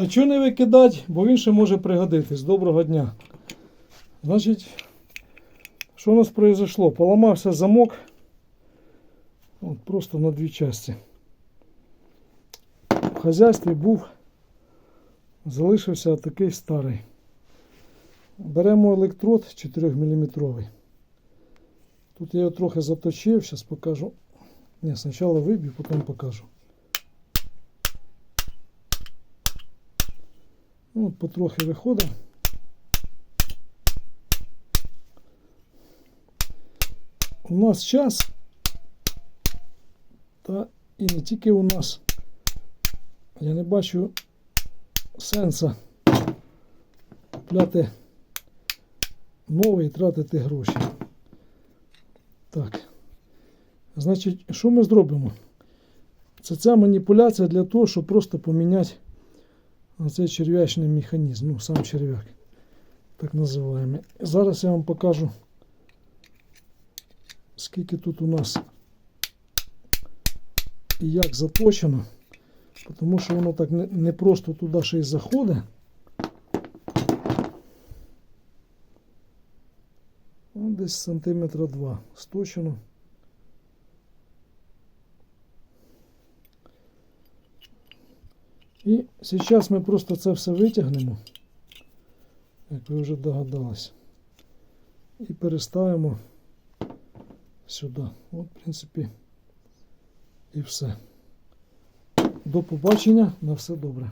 А чого не викидати, бо він ще може пригодитись. Доброго дня. Значить, що у нас произошло? Поламався замок. От просто на дві частини. В хазяйстві був, залишився такий старий. Беремо електрод 4 мм. Тут я його трохи заточив, зараз покажу. Ні, спочатку виб'ю, потім покажу. Ну, от потрохи виходить. У нас час, та і не тільки у нас. Я не бачу сенса купляти новий і тратити гроші. Так. Значить, що ми зробимо? Це ця маніпуляція для того, щоб просто поміняти оцей черв'ячний механізм. Ну, сам черв'як. Так називаємо. Зараз я вам покажу, скільки тут у нас і як заточено. Тому що воно так не, не просто туди ще й заходить. Десь сантиметра два сточено. І зараз ми просто це все витягнемо, як ви вже догадались, і переставимо сюди. От, в принципі, і все. До побачення, на все добре.